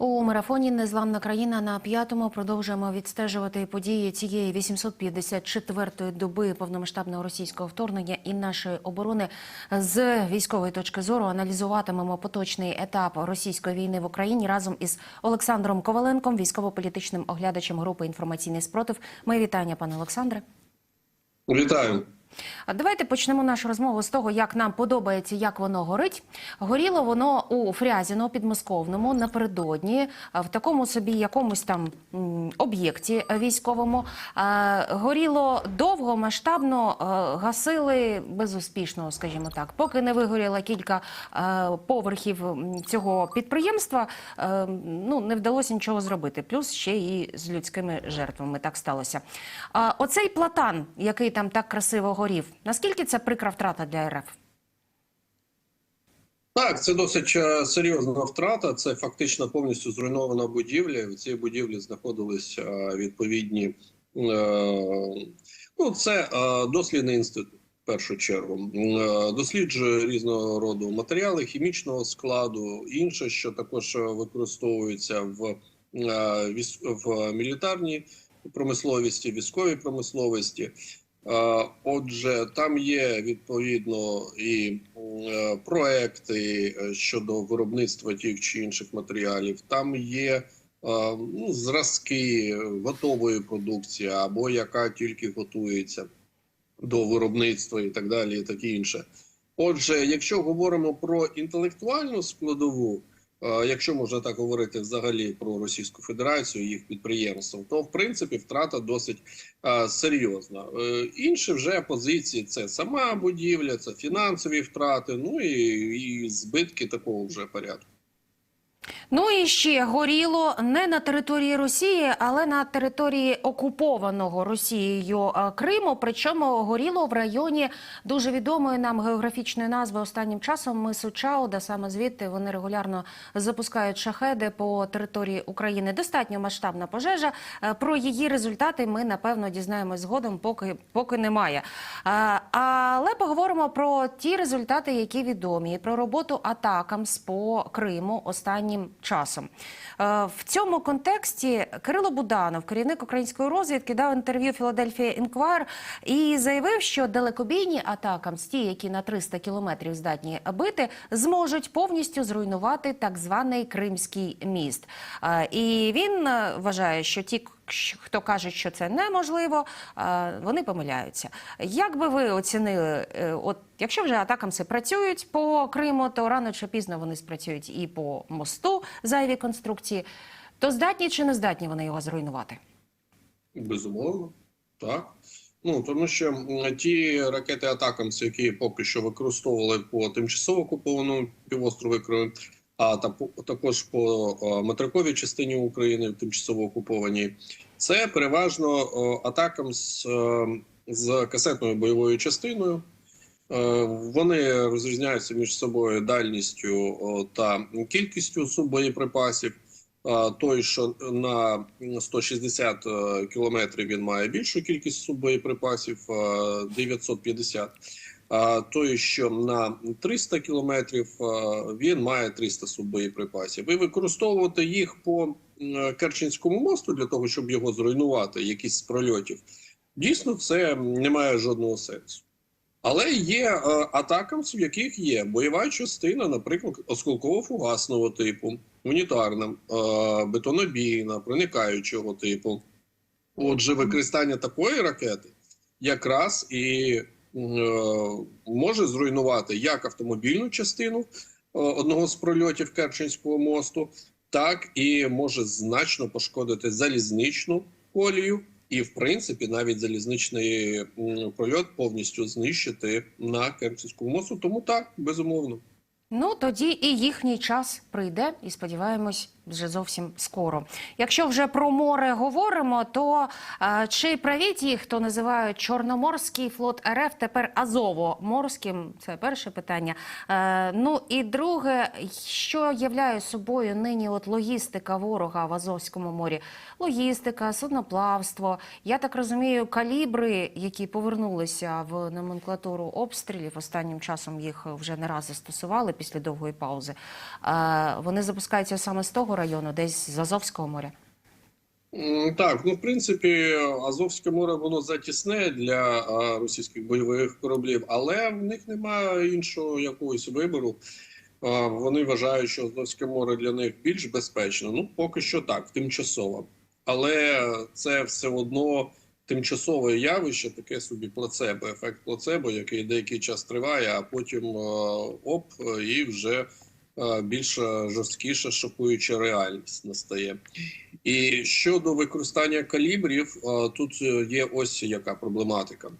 У марафоні Незламна країна на п'ятому продовжуємо відстежувати події цієї 854-ї доби повномасштабного російського вторгнення і нашої оборони з військової точки зору. Аналізуватимемо поточний етап російської війни в Україні разом із Олександром Коваленком, військово-політичним оглядачем групи інформаційний спротив. Ми вітання, пане Олександре. Вітаю. А давайте почнемо нашу розмову з того, як нам подобається, як воно горить. Горіло воно у Фрязіно підмосковному напередодні, в такому собі якомусь там об'єкті військовому. Горіло довго, масштабно, гасили безуспішно, скажімо так. Поки не вигоріло кілька поверхів цього підприємства, ну не вдалося нічого зробити. Плюс ще і з людськими жертвами так сталося. Оцей платан, який там так красиво горів, наскільки це прикра втрата для РФ? Так, це досить е, серйозна втрата. Це фактично повністю зруйнована будівля. В цій будівлі знаходились е, відповідні. е, Ну, це дослідний інститут. В першу чергу досліджує різного роду матеріали хімічного складу, інше, що також використовується в, в мілітарній промисловості, військовій промисловості. Е, Отже, там є відповідно і е, проекти е, щодо виробництва тих чи інших матеріалів. Там є ну, зразки готової продукції або яка тільки готується до виробництва і так далі, і таке інше. Отже, якщо говоримо про інтелектуальну складову, якщо можна так говорити взагалі про Російську Федерацію, їх підприємство, то в принципі втрата досить е, серйозна. Е, інші вже позиції це сама будівля, це фінансові втрати, ну і, і збитки такого вже порядку. Ну і ще горіло не на території Росії, але на території окупованого Росією е, Криму. Причому горіло в районі дуже відомої нам географічної назви останнім часом мису Чао, де саме звідти вони регулярно запускають шахеди по території України. Достатньо масштабна пожежа. Е, Про її результати ми напевно дізнаємось згодом, поки поки немає. Але поговоримо про ті результати, які відомі, про роботу атакамс по Криму останнім часом. Е, В цьому контексті Кирило Буданов, керівник української розвідки, дав інтерв'ю Філадельфія Інквайр і заявив, що далекобійні атакамс, ті, які на 300 кілометрів здатні бити, зможуть повністю зруйнувати так званий Кримський міст. Е, І він е, вважає, що ті, хто каже, що це неможливо, е, вони помиляються. Як би ви оцінили, е, от якщо вже атакамси працюють по Криму, то рано чи пізно вони спрацюють і по мосту зайві конструкції, то здатні чи не здатні вони його зруйнувати? Безумовно, так. Ну тому що ті ракети Атакамс, які поки що використовували по тимчасово окупованому півострові Крим, а також по е, материковій частині України, тимчасово окупованій, це переважно е, Атакамс е, з касетною бойовою частиною. Вони розрізняються між собою дальністю та кількістю суббоєприпасів. А, Той, що на 160 е, кілометрів він має більшу кількість суббоєприпасів е, 950. Той, що на 300 кілометрів, він має 300 суббоєприпасів. І використовувати їх по Керченському мосту для того, щоб його зруйнувати, якісь з прольотів, дійсно це не має жодного сенсу. Але є е, атакамс, в яких є бойова частина, наприклад, осколково-фугасного типу, унітарна, е, бетонобійна, проникаючого типу. Отже, використання такої ракети якраз і може зруйнувати як автомобільну частину е, одного з прольотів Керченського мосту, так і може значно пошкодити залізничну колію, і, в принципі, навіть залізничний прольот повністю знищити на Керченському мосту. Тому так, безумовно. Ну тоді і їхній час прийде, і сподіваємось, вже зовсім скоро. Якщо вже про море говоримо, то е, чи праві ті, хто називають Чорноморський флот РФ тепер Азово-морським? Це перше питання. Е, ну і друге, що являє собою нині от логістика ворога в Азовському морі? Логістика, судноплавство. Я так розумію, калібри, які повернулися в номенклатуру обстрілів, останнім часом їх вже не раз застосували після довгої паузи. Е, вони запускаються саме з того району, десь з Азовського моря? Так, ну в принципі, Азовське море воно затісне для російських бойових кораблів, але в них немає іншого якогось вибору. Вони вважають, що Азовське море для них більш безпечно. Ну, поки що так, тимчасово. Але це все одно тимчасове явище, таке собі плацебо, ефект плацебо, який деякий час триває, а потім оп, і вже більш жорсткіша, шокуюча реальність настає. І щодо використання калібрів, е, тут е, є ось яка проблематика.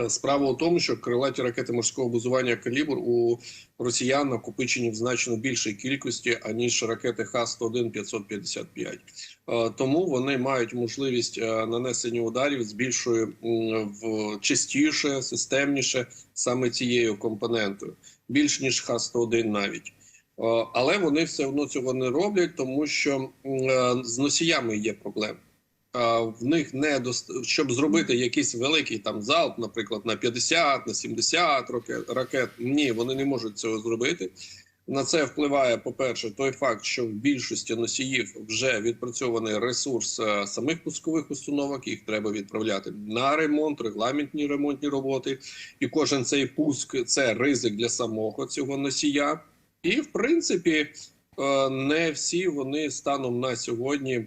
Е, Справа у тому, що крилаті ракети морського базування калібр у росіян накопичені в значно більшій кількості аніж ракети Х-101 555. Е, Тому вони мають можливість е, нанесення ударів з більшою в частіше, системніше саме цією компонентою, більш ніж Х-101 навіть. Е, Але вони все одно цього не роблять, тому що е, з носіями є проблеми. Е, В них не дост... щоб зробити якийсь великий там залп, наприклад, на 50, на 70 ракет. Ні, вони не можуть цього зробити. На це впливає, по-перше, той факт, що в більшості носіїв вже відпрацьований ресурс самих пускових установок. Їх треба відправляти на ремонт, регламентні ремонтні роботи. І кожен цей пуск це ризик для самого цього носія. І в принципі, е, не всі вони станом на сьогодні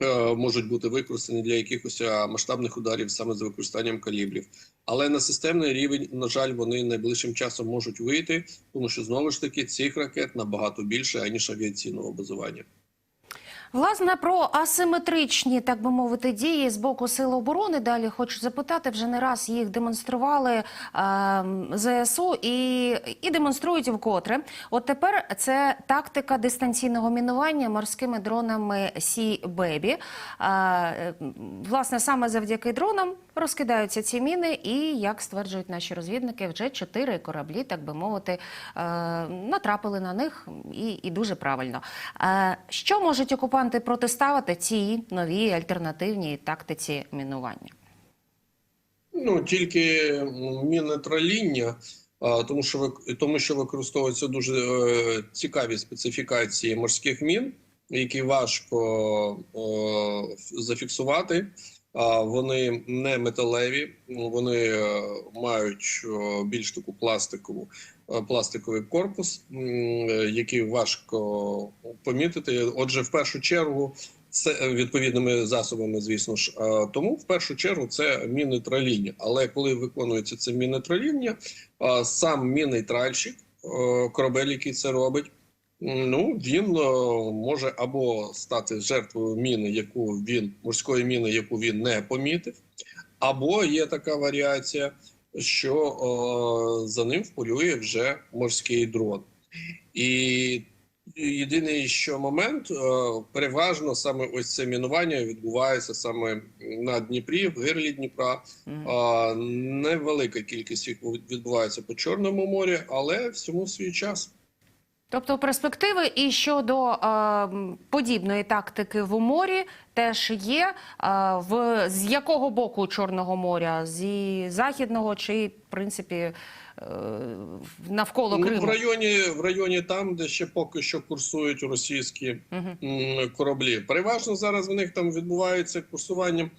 е, можуть бути використані для якихось е, масштабних ударів саме з використанням калібрів. Але на системний рівень, на жаль, вони найближчим часом можуть вийти, тому що знову ж таки цих ракет набагато більше аніж авіаційного базування. Власне, про асиметричні, так би мовити, дії з боку Сил оборони. Далі хочу запитати, вже не раз їх демонстрували е, ЗСУ і, і демонструють вкотре. От тепер це тактика дистанційного мінування морськими дронами Сі Бебі. Е, власне, саме завдяки дронам розкидаються ці міни, і як стверджують наші розвідники, вже чотири кораблі, так би мовити, е, натрапили на них і, і дуже правильно. Е, що можуть окупанти протиставити цій новій альтернативній тактиці мінування? Ну тільки м, мінне траління, тому що тому, що використовуються дуже е, цікаві специфікації морських мін, які важко зафіксувати. Вони не металеві, вони е, мають більш таку пластикову е, пластиковий корпус, е, який важко помітити. Отже, в першу чергу, це відповідними засобами, звісно ж. Тому в першу чергу це міни траління. Але коли виконується це міни траління, сам мінний тральщик, корабель, який це робить. Ну, він е, може або стати жертвою міни, яку він морської міни, яку він не помітив, або є така варіація, що е, за ним вполює вже морський дрон. І єдиний що момент, е, переважно саме ось це мінування відбувається саме на Дніпрі, в гирлі Дніпра. А, невелика кількість їх відбувається по Чорному морі, але всьому свій час. Тобто перспективи і щодо е, подібної тактики в морі теж є. Е, в з якого боку Чорного моря? Зі західного чи в принципі е, навколо Ну, в районі в районі там, де ще поки що курсують російські м, кораблі. Переважно зараз в них там відбувається курсування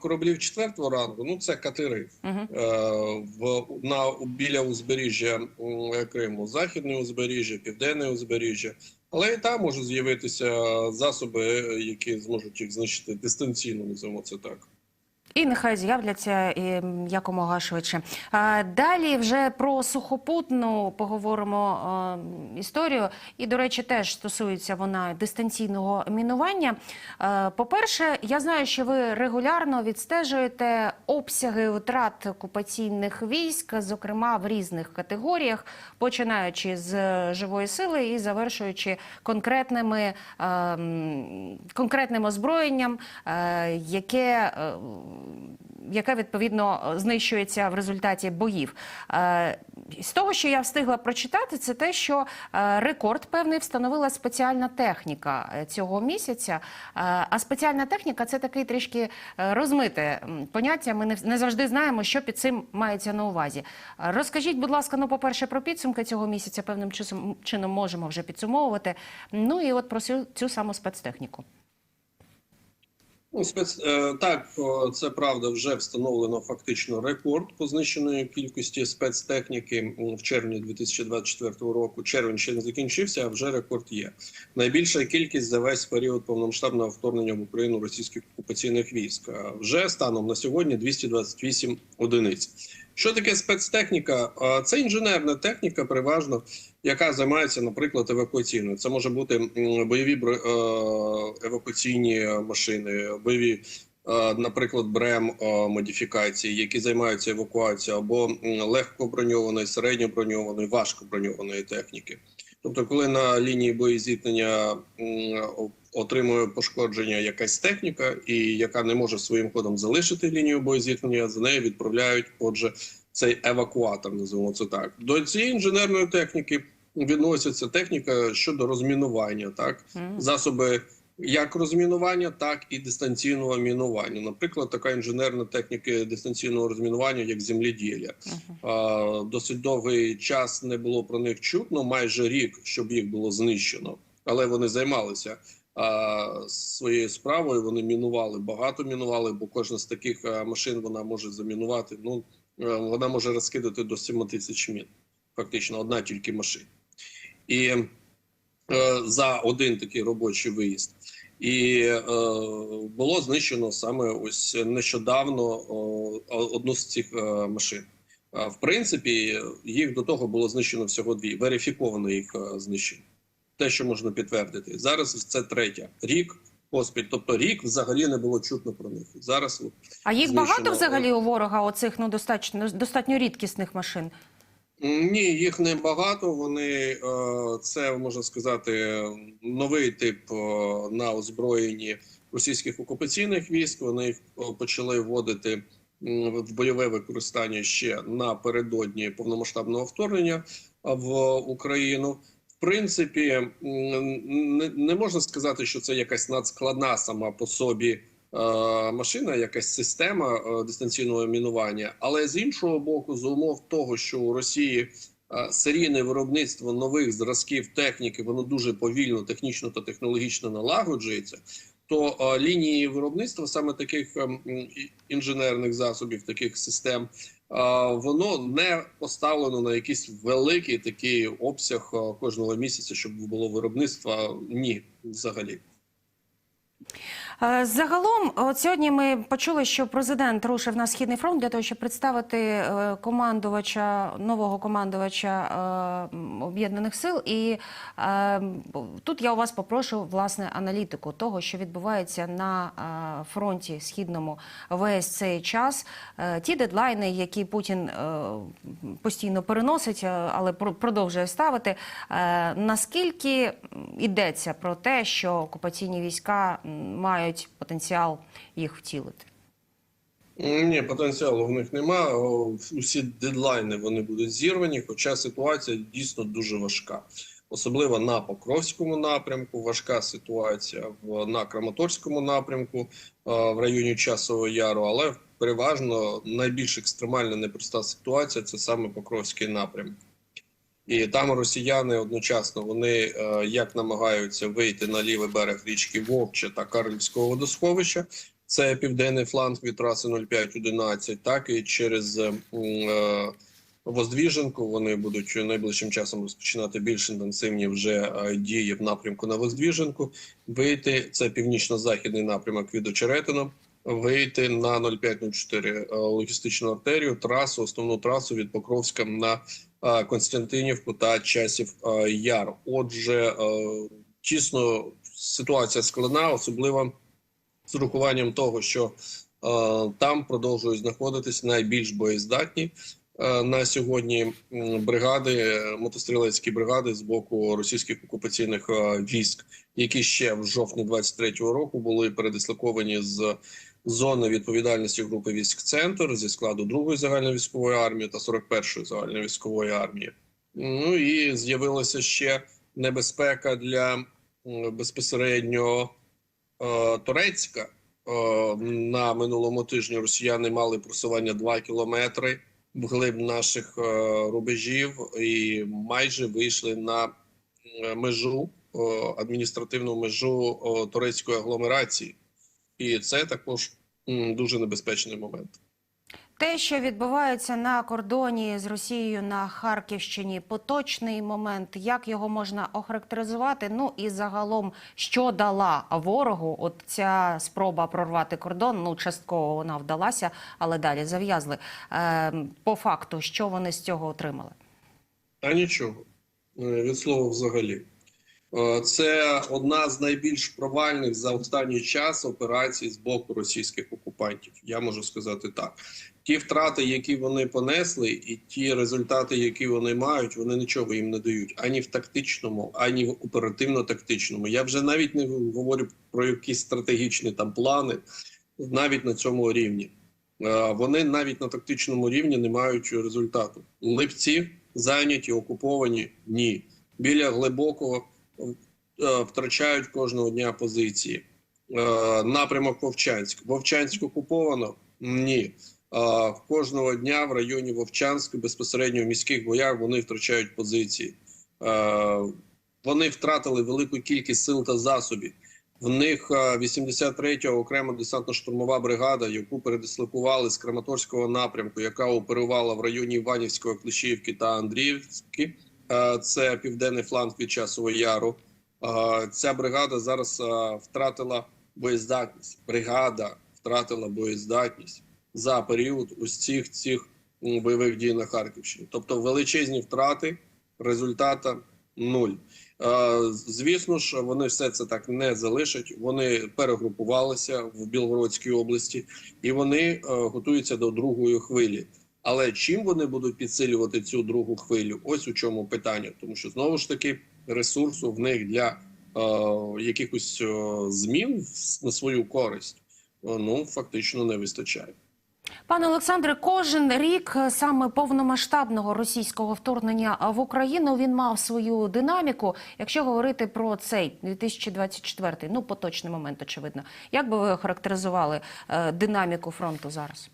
кораблів четвертого рангу. Ну це катери е, в на біля узбережжя Криму, західне узбережжя, південне узбережжя. Але і там можуть з'явитися засоби, е, які зможуть їх знищити дистанційно, називаємо це так. І нехай з'являться якомога швидше. Далі вже про сухопутну поговоримо історію. І, до речі, теж стосується вона дистанційного мінування. По-перше, я знаю, що ви регулярно відстежуєте обсяги втрат окупаційних військ, зокрема в різних категоріях, починаючи з живої сили і завершуючи конкретними, конкретним озброєнням, яке е, яке відповідно знищується в результаті боїв. Е, з того, що я встигла прочитати, це те, що е, рекорд певний встановила спеціальна техніка е, цього місяця. А спеціальна техніка це такий трішки розмите поняття. Ми не, завжди знаємо, що під цим мається на увазі. Розкажіть, будь ласка, ну, по-перше, про підсумки цього місяця певним чином можемо вже підсумовувати. Ну і от про цю саму спецтехніку. Ну, спец... е, так, це правда, вже встановлено фактично рекорд по знищеної кількості спецтехніки в червні 2024 року. Червень ще не закінчився, а вже рекорд є. Найбільша кількість за весь період повномасштабного вторгнення в Україну російських окупаційних військ. Вже станом на сьогодні 228 одиниць. Що таке спецтехніка? Це інженерна техніка, переважно, яка займається, наприклад, евакуаційною. Це може бути бойові е, евакуаційні машини, бойові, е, наприклад, БРЕМ е, модифікації, які займаються евакуацією або легко броньованої, середньо броньованої, важко броньованої техніки. Тобто, коли на лінії боєзіткнення отримує пошкодження якась техніка, і яка не може своїм ходом залишити лінію боєзіткнення, за нею відправляють, отже, цей евакуатор, називаємо це так. До цієї інженерної техніки відноситься техніка щодо розмінування, так засоби як розмінування, так і дистанційного мінування. Наприклад, така інженерна техніка дистанційного розмінування, як земледілля. Мгм. А, Досить довгий час не було про них чутно, майже рік, щоб їх було знищено, але вони займалися. Своєю справою вони мінували багато мінували, бо кожна з таких машин вона може замінувати. Ну е, вона може розкидати до 7 тисяч мін. Фактично, одна тільки машина. І е, за один такий робочий виїзд. І е, було знищено саме ось нещодавно о, одну з цих е, машин. В принципі, їх до того було знищено всього дві. Верифіковано їх е, знищено. Те, що можна підтвердити. Зараз це третя рік поспіль. Тобто рік взагалі не було чутно про них. Зараз от, А їх знищено, багато взагалі у ворога оцих ну достатньо достатньо рідкісних машин. Ні, їх не багато. Вони е, це можна сказати новий тип е, на озброєнні російських окупаційних військ. Вони їх е, почали вводити в бойове використання ще напередодні повномасштабного вторгнення в Україну. Принципі, не, не можна сказати, що це якась надскладна сама по собі е, машина, якась система е, дистанційного мінування. Але з іншого боку, за умов того, що у Росії е, серійне виробництво нових зразків техніки, воно дуже повільно, технічно та технологічно налагоджується. То е, лінії виробництва саме таких ем, інженерних засобів, таких систем, е, воно не поставлено на якийсь великий такий обсяг е, кожного місяця, щоб було виробництва. Ні, взагалі. Е, Загалом, от сьогодні ми почули, що президент рушив на східний фронт для того, щоб представити е, командувача нового командувача е, об'єднаних сил. І тут я у вас попрошу власне аналітику того, що відбувається на фронті східному весь цей час. Ті дедлайни, які Путін постійно переносить, але про- продовжує ставити. Наскільки йдеться про те, що окупаційні війська м, мають потенціал їх втілити? Ні, потенціалу в них нема. Усі дедлайни вони будуть зірвані, хоча ситуація дійсно дуже важка. Особливо на Покровському напрямку, важка ситуація на Краматорському напрямку е, в районі Часового Яру, але переважно найбільш екстремальна непроста ситуація це саме Покровський напрямок. І там росіяни одночасно вони е, як намагаються вийти на лівий берег річки Вовче та Карлівського водосховища, це південний фланг від траси 0511, так і через е, Воздвіженку вони будуть найближчим часом розпочинати більш інтенсивні вже е, дії в напрямку на Воздвіженку. Вийти це північно-західний напрямок від Очеретина. Вийти на 0504 е, логістичну артерію, трасу, основну трасу від Покровська на Константинівку та часів е, Яр. Отже, е, тісно ситуація складна, особливо з урахуванням того, що е, там продовжують знаходитись найбільш боєздатні е, на сьогодні бригади, е, мотострілецькі бригади з боку російських окупаційних е, військ, які ще в жовтні 23-го року були передислоковані з зони відповідальності групи військ Центр зі складу 2-ї загальновійськової армії та 41-ї загальновійськової армії. Ну і з'явилася ще небезпека для безпосередньо е, Турецька. Е, на минулому тижні росіяни мали просування 2 кілометри вглиб наших е, рубежів і майже вийшли на е, межу е, адміністративну межу е, турецької агломерації, і це також дуже небезпечний момент. Те, що відбувається на кордоні з Росією на Харківщині, поточний момент, як його можна охарактеризувати? Ну і загалом, що дала ворогу? От ця спроба прорвати кордон. Ну частково вона вдалася, але далі зав'язли. Е, по факту, що вони з цього отримали? Та нічого Е, від слова взагалі. Е, Це одна з найбільш провальних за останній час операцій з боку російських окупантів. Я можу сказати так. Ті втрати, які вони понесли, і ті результати, які вони мають, вони нічого їм не дають ані в тактичному, ані в оперативно-тактичному. Я вже навіть не говорю про якісь стратегічні там плани, навіть на цьому рівні. Е, Вони навіть на тактичному рівні не мають результату. Липці зайняті, окуповані ні. Біля глибокого втрачають кожного дня позиції. Е, Напрямок Вовчанськ. Вовчанськ окуповано? Ні. Е, Кожного дня в районі Вовчанськ безпосередньо в міських боях вони втрачають позиції. Е, Вони втратили велику кількість сил та засобів. В них е, 83-я окрема десантно-штурмова бригада, яку передислокували з Краматорського напрямку, яка оперувала в районі Іванівської, Клещіївки та Андріївки. Е, Це південний фланг від Часового Яру. Е, Ця бригада зараз е, втратила боєздатність. Бригада втратила боєздатність за період ось цих бойових дій на Харківщині. Тобто величезні втрати, результата нуль. Звісно ж, вони все це так не залишать. Вони перегрупувалися в Білгородській області і вони готуються до другої хвилі. Але чим вони будуть підсилювати цю другу хвилю? Ось у чому питання, тому що знову ж таки ресурсу в них для е, якихось е, змін на свою користь е, ну фактично не вистачає. Пане Олександре, кожен рік е, саме повномасштабного російського вторгнення в Україну він мав свою динаміку. Якщо говорити про цей 2024, ну поточний момент, очевидно, як би ви охарактеризували динаміку фронту зараз?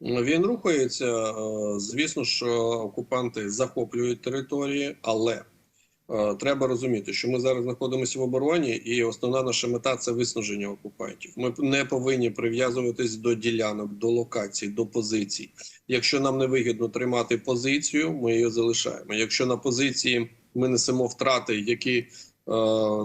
Він рухається. е, Звісно ж, е, окупанти захоплюють території, але е, треба розуміти, що ми зараз знаходимося в обороні, і основна наша мета це виснаження окупантів. Ми не повинні прив'язуватись до ділянок, до локацій, до позицій. Якщо нам не вигідно тримати позицію, ми її залишаємо. Якщо на позиції ми несемо втрати, які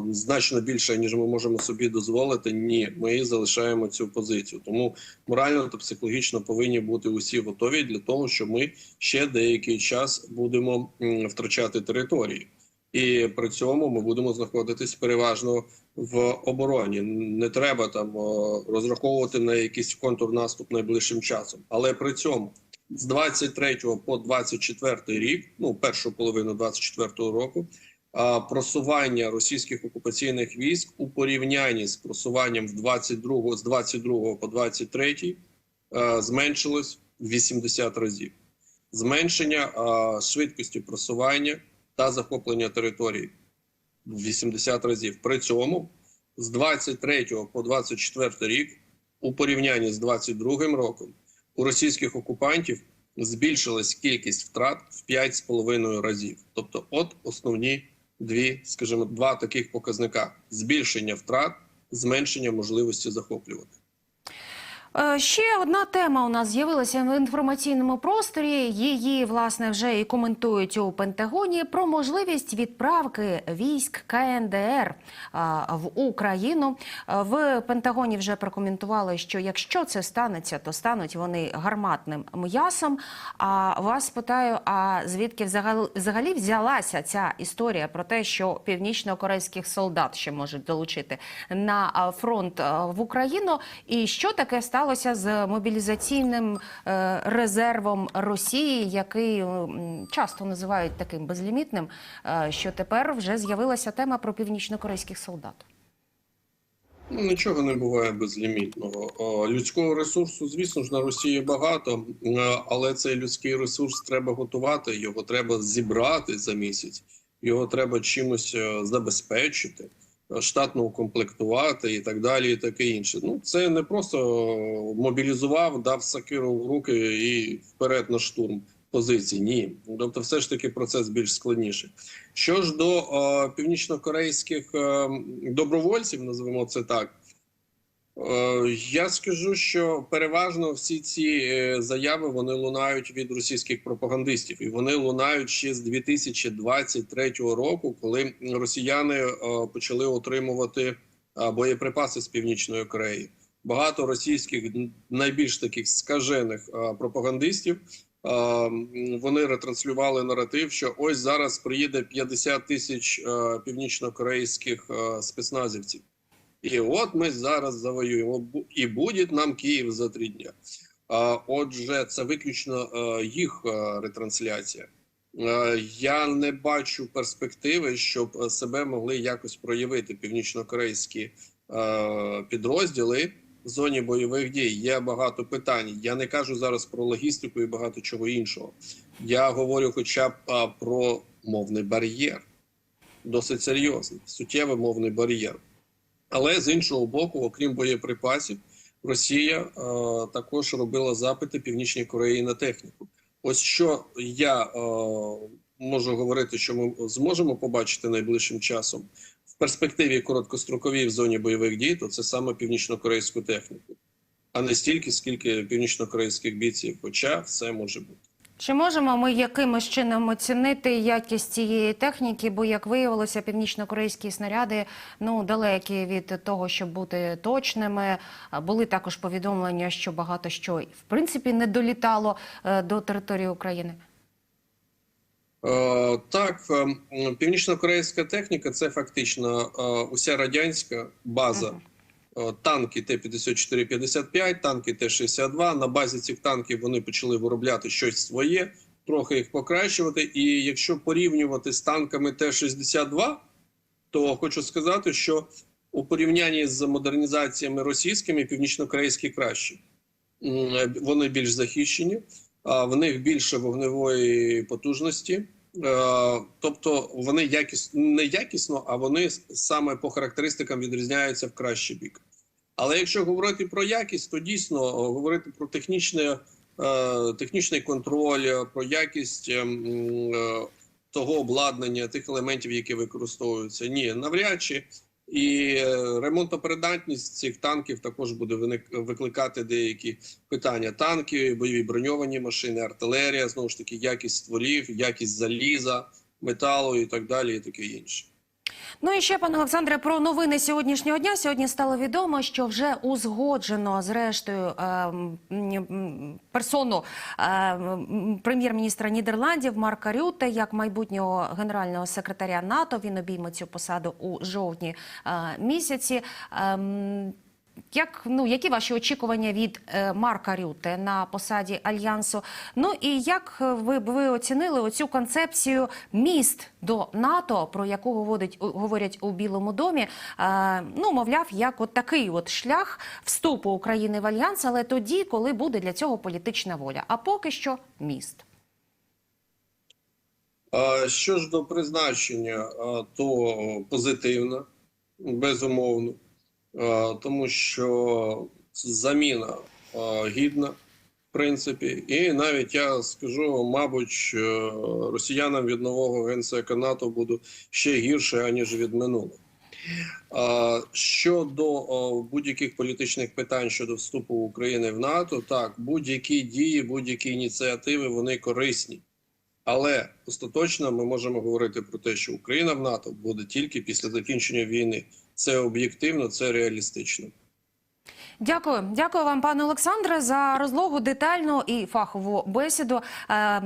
значно більше ніж ми можемо собі дозволити, ні, ми залишаємо цю позицію. Тому морально та психологічно повинні бути усі готові для того, що ми ще деякий час будемо втрачати території, і при цьому ми будемо знаходитись переважно в обороні. Не треба там розраховувати на якийсь контрнаступ найближчим часом, але при цьому. З 23 по 24 рік, ну першу половину 24 року, просування російських окупаційних військ у порівнянні з просуванням в 22 з 22 по 23 е, зменшилось в 80 разів. Зменшення е, швидкості просування та захоплення території в 80 разів. При цьому з 23 по 24 рік, у порівнянні з 22 роком, у російських окупантів збільшилась кількість втрат в 5,5 разів. Тобто, от основні дві, скажімо, два таких показника: збільшення втрат, зменшення можливості захоплювати. Е, Ще одна тема у нас з'явилася в інформаційному просторі. Її власне вже і коментують у Пентагоні про можливість відправки військ КНДР в Україну. Е, В Пентагоні вже прокоментували, що якщо це станеться, то стануть вони гарматним м'ясом. А вас питаю: а звідки взагалі, взялася ця історія про те, що північно-корейських солдат ще можуть долучити на фронт в Україну, і що таке сталося з мобілізаційним е, резервом Росії, який часто називають таким безлімітним, е, що тепер вже з'явилася тема про північно-корейських солдат. Ну, Нічого не буває безлімітного. Людського ресурсу, звісно ж, на Росії багато, е, але цей людський ресурс треба готувати, його треба зібрати за місяць, його треба чимось забезпечити, штатно укомплектувати і так далі, і таке інше. Ну, це не просто мобілізував, дав сакиру в руки і вперед на штурм позицій. Ні. Тобто, все ж таки процес більш складніший. Що ж до е, північнокорейських е, добровольців, називаємо це так. Е, Я скажу, що переважно всі ці е, заяви вони лунають від російських пропагандистів, і вони лунають ще з 2023 року, коли росіяни е, почали отримувати боєприпаси з північної Кореї. Багато російських найбільш таких скажених пропагандистів. Вони ретранслювали наратив, що ось зараз приїде 50 тисяч північнокорейських спецназівців. І от ми зараз завоюємо, і буде нам Київ за три дня. Отже, це виключно е, їх е, ретрансляція. Е, Я не бачу перспективи, щоб себе могли якось проявити північнокорейські підрозділи в зоні бойових дій. Є багато питань. Я не кажу зараз про логістику і багато чого іншого. Я говорю, хоча б про мовний бар'єр, досить серйозний, суттєвий мовний бар'єр. Але з іншого боку, окрім боєприпасів, Росія е, також робила запити Північній Кореї на техніку. Ось що я е, можу говорити, що ми зможемо побачити найближчим часом в перспективі короткостроковій в зоні бойових дій, то це саме північно-корейську техніку, а не стільки, скільки північно-корейських бійців. Хоча все може бути. Чи можемо ми якимось чином оцінити якість цієї техніки? Бо, як виявилося, північно-корейські снаряди ну далекі від того, щоб бути точними. Були також повідомлення, що багато що в принципі не долітало е, до території України. Е, Так, е, північно-корейська техніка це фактично уся радянська база. Мгм. Е, Танки Т-54-55, танки Т-62. На базі цих танків вони почали виробляти щось своє, трохи їх покращувати. І якщо порівнювати з танками Т-62, то хочу сказати, що у порівнянні з модернізаціями російськими північно-корейські кращі. Вони більш захищені, в них більше вогневої потужності. Е, Тобто вони якісно не якісно, а вони саме по характеристикам відрізняються в кращий бік. Але якщо говорити про якість, то дійсно говорити про технічне, е, технічний контроль, е, про якість ем, е, того обладнання, тих елементів, які використовуються, ні, навряд чи. І ремонтопередатність ремонтопридатність цих танків також буде викликати деякі питання: танки, бойові броньовані машини, артилерія, знову ж таки, якість стволів, якість заліза, металу і так далі, і таке інше. Ну і ще, пане Олександре, про новини сьогоднішнього дня. Сьогодні стало відомо, що вже узгоджено зрештою е, персону е, прем'єр-міністра Нідерландів Марка Рюте як майбутнього генерального секретаря НАТО. Він обійме цю посаду у жовтні е, місяці. Як ну які ваші очікування від е, Марка Рюте на посаді альянсу? Ну і як е, ви б ви оцінили оцю концепцію міст до НАТО, про яку говорять, говорять у Білому домі? Е, ну мовляв, як от такий от шлях вступу України в альянс, але тоді, коли буде для цього політична воля. А поки що міст. Що ж до призначення, то позитивно, безумовно, тому що заміна гідна, в принципі, і навіть я скажу, мабуть, е, росіянам від нового генсека НАТО буде ще гірше аніж від минулого. Щодо будь-яких політичних питань щодо вступу України в НАТО, так будь-які дії, будь-які ініціативи вони корисні. Але остаточно ми можемо говорити про те, що Україна в НАТО буде тільки після закінчення війни. Це об'єктивно, це реалістично. Дякую, дякую вам, пане Олександре, за розлогу детальну і фахову бесіду. Е,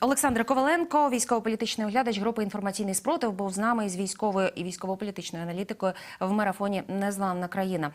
Олександр Коваленко, військово-політичний оглядач групи інформаційний спротив, був з нами із військовою і військово-політичною аналітикою в марафоні Незламна країна.